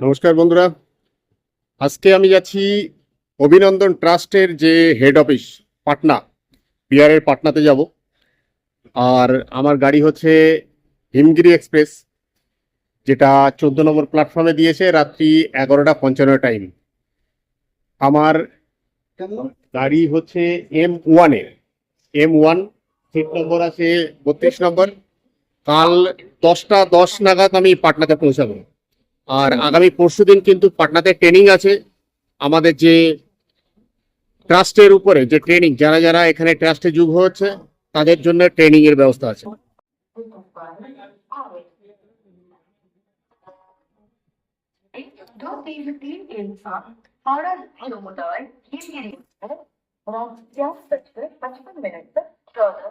নমস্কার বন্ধুরা। আজকে আমি যাচ্ছি অভিনন্দন ট্রাস্টের যে হেড অফিস পাটনা বিহারের পাটনাতে যাব। আর আমার গাড়ি হচ্ছে হিমগিরি এক্সপ্রেস, যেটা চোদ্দ নম্বর প্ল্যাটফর্মে দিয়েছে রাত্রি এগারোটা পঞ্চান্ন টাইম আমার গাড়ি হচ্ছে এম ওয়ানের এম ওয়ান সিট নম্বর আছে বত্রিশ নম্বর। কাল দশটা দশ নাগাদ আমি পাটনাতে পৌঁছাবো। আর আগামী পরশু দিন কিন্তু পাটনাতে ট্রেনিং আছে। আমাদের যে ট্রাস্টের উপরে যে ট্রেনিং যারা যারা এখানে ট্রাস্টে যুগ হচ্ছে, তাদের জন্য ট্রেনিং এর ব্যবস্থা আছে। 55 minutes further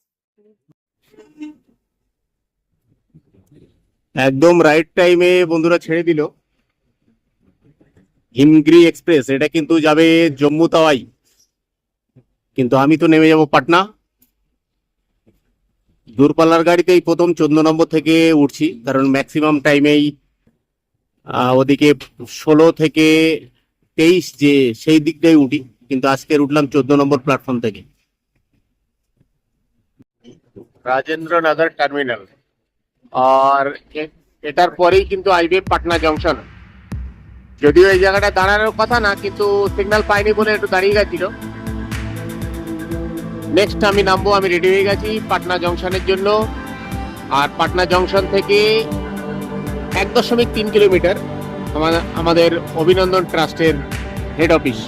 একদম রাইট টাইমে বন্ধুরা ছেড়ে দিল। হিমগ্রি এক্সপ্রেস এটা কিন্তু যাবে জম্মু তাওয়াই। কিন্তু আমি তো নেমে যাব পাটনা। দূরপাল্লার গাড়িতেই প্রথম চোদ্দ নম্বর থেকে উঠছি, কারণ ম্যাক্সিমাম টাইমেই ওদিকে ষোলো থেকে তেইশ যে সেই দিকটাই উঠি, কিন্তু আজকে উঠলাম চোদ্দ নম্বর প্ল্যাটফর্ম থেকে। রাজেন্দ্র নগর টার্মিনাল আর এটার পরেই কিন্তু আসবে পাটনা জংশন যদিও এই জায়গাটা দাঁড়ানোর কথা না, কিন্তু সিগন্যাল পাইনি বলে একটু দাঁড়িয়ে গেছিল। নেক্সট আমি নামবো, আমি রেডি হয়ে গেছি পাটনা জংশনের জন্য। আর পাটনা জংশন থেকে এক দশমিক তিন কিলোমিটার আমাদের অভিনন্দন ট্রাস্টের হেড অফিস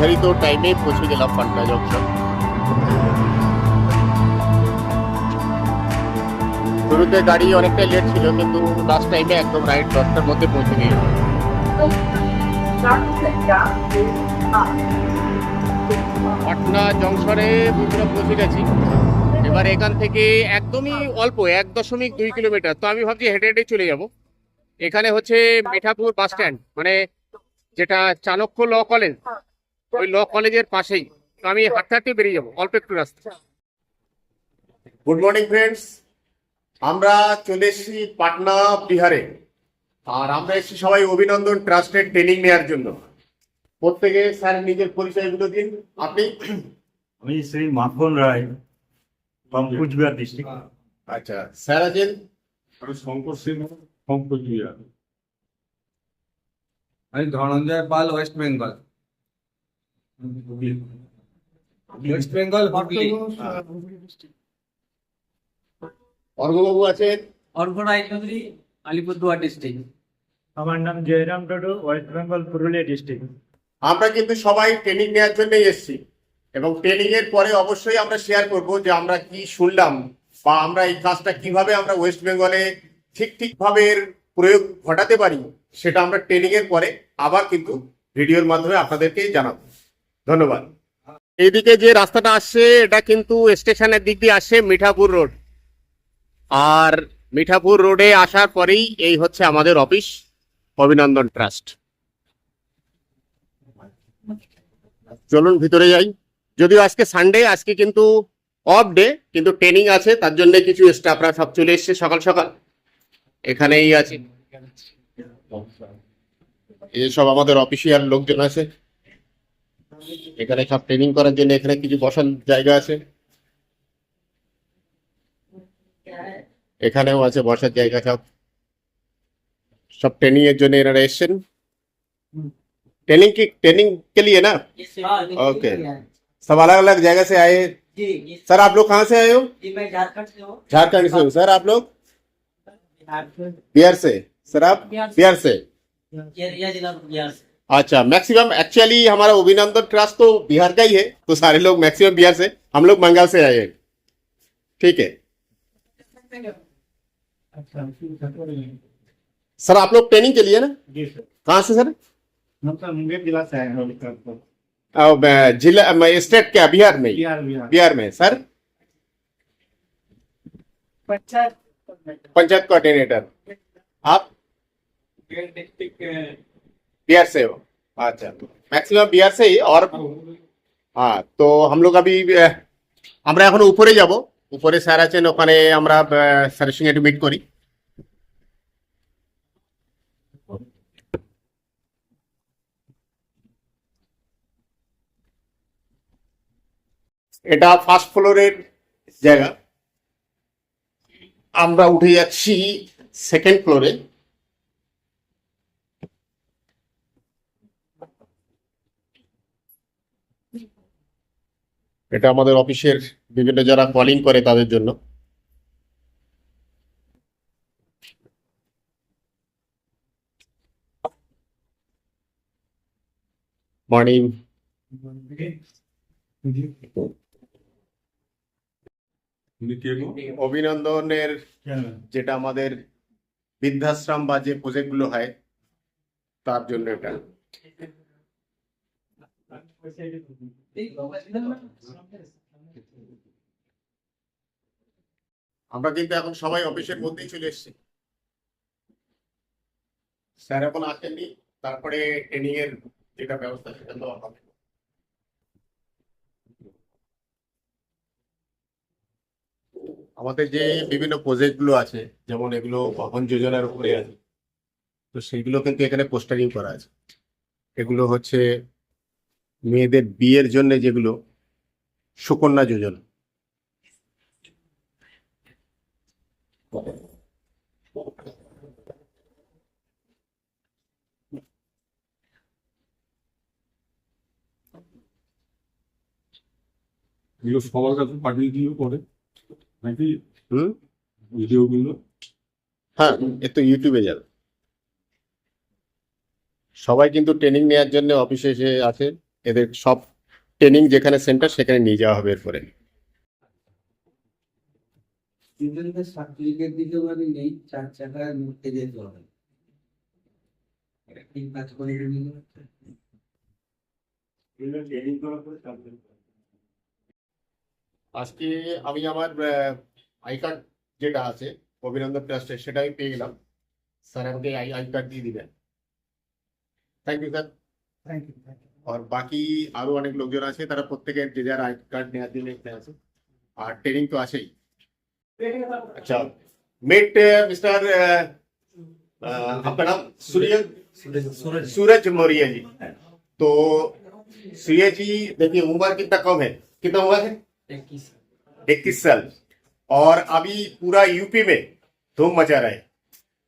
নির্ধারিত টাইমে পৌঁছে গেলাম পাটনা জংশন শুরুতে গাড়ি অনেকটা লেট ছিল, কিন্তু লাস্ট টাইমে একদম রাইট দশটার মধ্যে পৌঁছে গিয়ে পাটনা জংশনে বন্ধুরা পৌঁছে গেছি। এবার এখান থেকে একদমই অল্প, এক দশমিক দুই কিলোমিটার। তো আমি ভাবছি হেঁটে হেঁটে চলে যাব। এখানে হচ্ছে মিঠাপুর বাস স্ট্যান্ড মানে যেটা চাণক্য ল কলেজ ওই ল কলেজের পাশেই। তো আমি হাঁটতে হাঁটতে বেরিয়ে যাব অল্প একটু রাস্তা। গুড মর্নিং ফ্রেন্ডস আমরা চলে এসেছি পাটনা বিহারে। আর আমরা এসেছি সবাই অভিনন্দন ট্রাস্টের ট্রেনিং নেওয়ার জন্য। প্রত্যেকে স্যার নিজের পরিচয়গুলো দিন। আপনি? আমি শ্রী মাখন রায় ফ্রম কুচবিহার ডিস্ট্রিক্ট আচ্ছা স্যার আছেন? আমি শঙ্কর সিংহ ফ্রম কোচবিহার। আমি Dhananjay Pal west Bengal west Bengal Hooghly অর্ঘবাবু আছেন অর্ঘরাই চৌধুরী আলিপুরদুয়ার ডিস্ট্রিক্ট আমার নাম Jayram Tudu west Bengal Purulia district আমরা কিন্তু সবাই ট্রেনিং নেওয়ার জন্যই এসেছি এবং ট্রেনিং এর পরে অবশ্যই আমরা শেয়ার করব যে আমরা কি শুনলাম বা আমরা এই কাজটা কীভাবে আমরা ওয়েস্ট বেঙ্গলে ঠিক ঠিক ভাবে এর প্রয়োগ ঘটাতে পারি সেটা আমরা ট্রেনিং এর পরে আবার কিন্তু ভিডিওর মাধ্যমে আপনাদেরকে জানাব। ধন্যবাদ। এইদিকে যে রাস্তাটা আসছে, এটা কিন্তু স্টেশনের দিক দিয়ে আসছে মিঠাপুর রোড। আর মিঠাপুর রোডে আসার পরেই এই হচ্ছে আমাদের অফিস, অভিনন্দন ট্রাস্ট। চলুন ভিতরে যাই। যদিও আজকে সানডে আজকে কিন্তু অফ ডে কিন্তু ট্রেনিং আছে, তার জন্য কিছু স্টাফরা সব চলে এসছে সকাল সকাল। এখানেই আছে। এই সব আমাদের অফিসিয়াল লোকজন আছে। এখানে সব ট্রেনিং করার জন্য এখানে কিছু বসার জায়গা আছে এখানেও আছে বসার জায়গা সব সব ট্রেনিং এর জন্য এনারা এসছেন ट्रेनिंग की ट्रेनिंग के लिए ना ओके सब अलग अलग जगह से आए जी जी सर आप लोग कहाँ से आए हो जी मैं झारखंड से हूँ झारखंड से हो सर आप लोग झारखंड बिहार से सर आप बिहार से। बिहार से एरिया जिला बिहार से अच्छा मैक्सिमम एक्चुअली हमारा अभिनंदन ट्रस्ट तो बिहार का ही है तो सारे लोग मैक्सिमम बिहार से हम लोग बंगाल से आए हैं। ठीक है। सर आप लोग ट्रेनिंग के लिए ना? जी सर। कहाँ से सर? हम तो मुंगेर जिला से आए हैं मैं- जिला मैं स्टेट क्या बिहार में? बिहार बिहार। बिहार में सर? पंचायत पंचायत कोऑर्डिनेटर आप? डिस्ट्रिक्ट बिहार से हो अच्छा मैक्सिमाम बिहार से ही और হ্যাঁ তো हम लोग अभी আহ, আমরা এখন উপরে যাব উপরে স্যার আছেন ওখানে আমরা আহ, স্যারের সঙ্গে একটু মিট করি এটা ফার্স্ট ফ্লোরের জায়গা আমরা উঠে যাচ্ছি সেকেন্ড ফ্লোরে এটা আমাদের অফিসের বিভিন্ন যারা কলিং করে তাদের জন্য। অভিনন্দনের যেটা আমাদের বৃদ্ধাশ্রম বা যে প্রজেক্টগুলো হয়, তার জন্য এটা। আমরা কিন্তু এখন সবাই অফিসের মধ্যেই চলে এসেছি। স্যার এখন আসেননি তারপরে ট্রেনিং এর যেটা ব্যবস্থা সেটা দেওয়া হবে। আমাদের যে বিভিন্ন প্রজেক্টগুলো আছে যেমন এগুলো ভবন যোজনার উপরে আছে তো সেইগুলো কিন্তু এখানে পোস্টারিং করা আছে। এগুলো হচ্ছে মেয়েদের বিয়ের জন্য যেগুলো সুকন্যা যোজনা। এগুলো সবার কাছে পাঠিয়ে দিলেও পরে নাকি ভিডিওগুলো? হ্যাঁ এ তো ইউটিউবে যাবে। সবাই কিন্তু ট্রেনিং নেওয়ার জন্য অফিসে এসে আছে। এদের সব ট্রেনিং যেখানে সেন্টার সেখানে নিয়ে যাওয়া হবে এরপরে। দুজনকে সার্টিফিকেট দিতে পারি নেই চার চাকায় মুখতে যেতে হবে। আজকে আমি আমার আই কার্ড যেটা আছে অভিনন্দন ট্রাস্টের সেটা আমি পেয়ে গেলাম। স্যার আমাকে আই আই কার্ড দিয়ে দিবেন। Thank you sir thank you thank you আর বাকি আরো অনেক লোকজন আছে তারা প্রত্যেকের যে যার আই কার্ড নেওয়ার জন্য এখানে আছে আর ট্রেনিং তো আছেই अच्छा मेट मिस्टर आपका नाम सूर्य सूरज सूरज मौर्य जी तो सूर्य जी देखिए उम्र कितना कम है कितना उम्र है इक्कीस इक्कीस साल और अभी पूरा यूपी में धूम मचा रहा है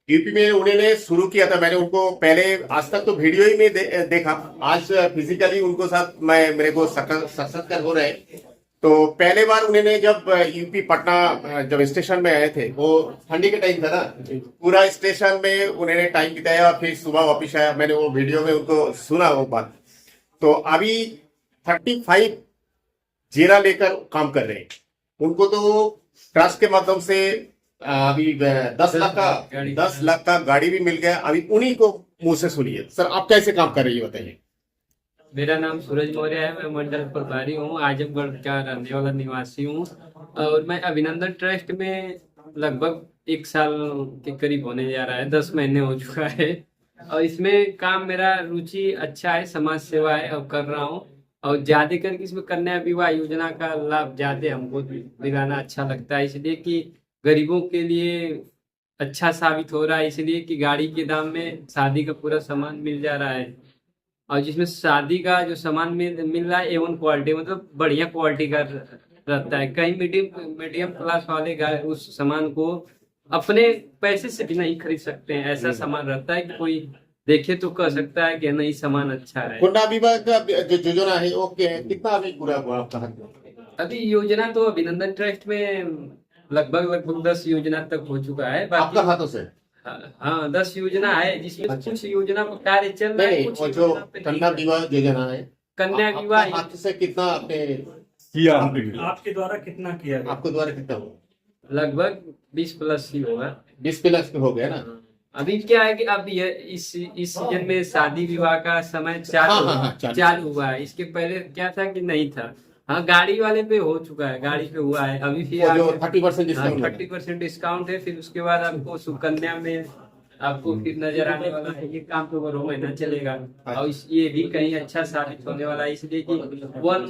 यूपी में उन्होंने शुरू किया था मैंने उनको पहले आज तक तो वीडियो ही में दे, देखा। आज फिजिकली उनको साथ मैं मेरे को साक्षात्कार हो रहे तो पहले बार उन्होंने जब यूपी पटना जब स्टेशन में आए थे वो ठंडी के टाइम था ना? पूरा स्टेशन में उन्होंने टाइम बिताया फिर सुबह वापिस आया। मैंने वो वीडियो में उनको सुना वो बात। तो अभी थर्टी फाइव जीरा लेकर काम कर रहे हैं। उनको तो ट्रस्ट के माध्यम से अभी दस लाख का दस लाख का गाड़ी भी मिल गया। अभी उन्हीं को मुँह से सुनिए। सर आप कैसे काम कर रही है बताइए। मेरा नाम सूरज मौर्य है। मैं मंडल प्रभारी हूँ। आजमगढ़ का रहने वाला निवासी हूँ। और मैं अभिनंदन ट्रस्ट में लगभग एक साल के करीब होने जा रहा है। दस महीने हो चुका है। और इसमें काम मेरा रुचि अच्छा है समाज सेवा है और कर रहा हूँ। और ज़्यादा करके इसमें कन्या विवाह योजना का लाभ ज़्यादा हमको दिलाना अच्छा लगता है। इसलिए कि गरीबों के लिए अच्छा साबित हो रहा है इसलिए कि गाड़ी के दाम में शादी का पूरा सामान मिल जा रहा है। और जिसमें शादी का जो सामान मिल मिल रहा है एवन क्वालिटी मतलब बढ़िया क्वालिटी का रहता है। कहीं मीडियम मीडियम क्लास वाले उस सामान को अपने पैसे से भी नहीं खरीद सकते हैं। ऐसा सामान रहता है कि कोई देखे तो कह सकता है कि नहीं सामान अच्छा है। कन्या विवाह का जो योजना है वो कितना अभी पूरा हुआ आपका? अभी योजना तो अभिनंदन ट्रस्ट में लगभग लगभग दस योजना तक हो चुका है आपका बाकी हाथों से? हाँ दस योजना है जिसमें अच्छा। कुछ योजना पर कार्य चल रहा है कुछ जो। कन्या विवाह योजना है कन्या आपका विवाह हाथ से कितना आपने किया आपके द्वारा कितना किया आपके द्वारा कितना हुआ? लगभग बीस प्लस ही होगा। बीस प्लस हो गया ना? अभी क्या है कि अब ये इस इस सीज़न में शादी विवाह का समय चालू हाँ, हाँ, हाँ, चालू। चालू हुआ है। इसके पहले क्या था कि नहीं था? हाँ गाड़ी वाले पे हो चुका है गाड़ी पे हुआ है अभी फिर thirty percent discount thirty percent discount है फिर उसके बाद आपको सुकन्या में आपको फिर नज़र आने वाला है ये काम तो बारह महीना चलेगा। और ये भी कहीं अच्छा साबित होने वाला है इसलिए कि वन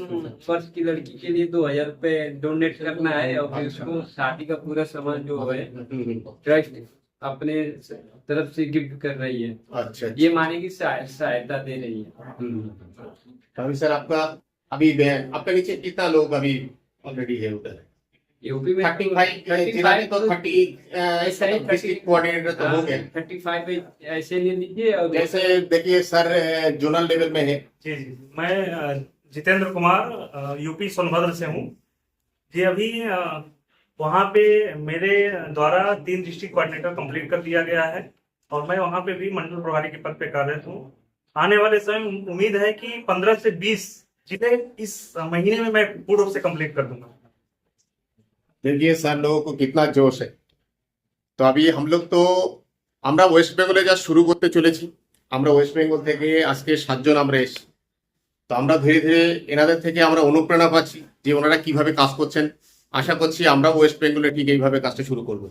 वर्ष की लड़की के लिए दो हज़ार रूपए डोनेट करना है और फिर उसको शादी का पूरा सामान जो है ट्रस्ट अपने तरफ़ से गिफ्ट कर रही है। अच्छा ये माने की सहायता दे रही है। हम्म। अभी सर आपका अभी आपका नीचे कितना लोग अभी ऑलरेडी है उधर? यूपी में थर्टी फाइव जिला में तो थर्टी ऐसा ही डिस्ट्रिक्ट कोऑर्डिनेटर तो हो गए थर्टी फाइव ऐसे ले लीजिए और जैसे देखिए सर जोनल लेवल में है। जी जी। मैं जितेंद्र कुमार यूपी सोनभद्र से हूँ। जी अभी वहाँ पे मेरे द्वारा तीन डिस्ट्रिक्ट कोऑर्डिनेटर कंप्लीट कर दिया गया है और मैं वहाँ पे भी मंडल प्रभारी के पद पे कार्यरत हूँ। आने वाले समय उम्मीद है कि पंद्रह से बीस जिले इस महीने में मैं पूर्ण रूप से कंप्लीट कर दूंगा देखिए सर लोगों को कितना जोश है তো আমি हम लोग তো আমরা ওয়েস্ট বেঙ্গলে যা শুরু করতে চলেছি আমরা ওয়েস্ট বেঙ্গল থেকে আজকে সাতজন আমরা এসেছি তো আমরা ধীরে ধীরে এনাদের থেকে আমরা অনুপ্রেরণা পাচ্ছি যে ওনারা কিভাবে কাজ করছেন আশা করছি আমরা ওয়েস্ট বেঙ্গলে ঠিক এইভাবে কাজটা শুরু করবো